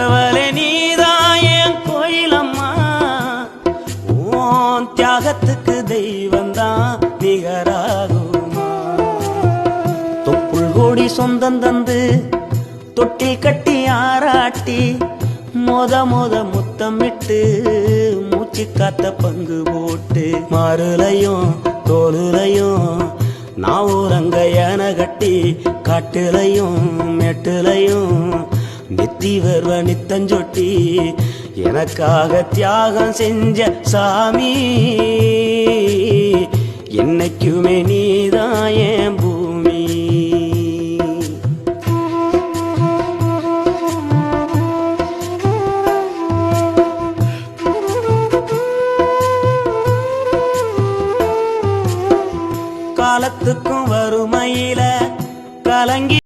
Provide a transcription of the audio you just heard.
ஆண்டவரே நீதாயன் கோயிலம்மா. ஓன் தியாகத்துக்கு தெய்வந்தான் நிகராகுமா. தொப்புள் கோடி சொந்தம் தந்து தொட்டில் கட்டி ஆராட்டி மோத மோத முத்தமிட்டு மூச்சு காத்த பங்கு போட்டு மாறுலையும் தோலுலையும் நான் ஊரங்க என கட்டி காட்டுலையும் மெட்டுலையும் நித்தி வருவ நித்தஞ்சொட்டி எனக்காக தியாகம் செஞ்ச சாமி. என்னைக்குமே நீதான் என் பூமி. காலத்துக்கும் வறுமையில கலங்கி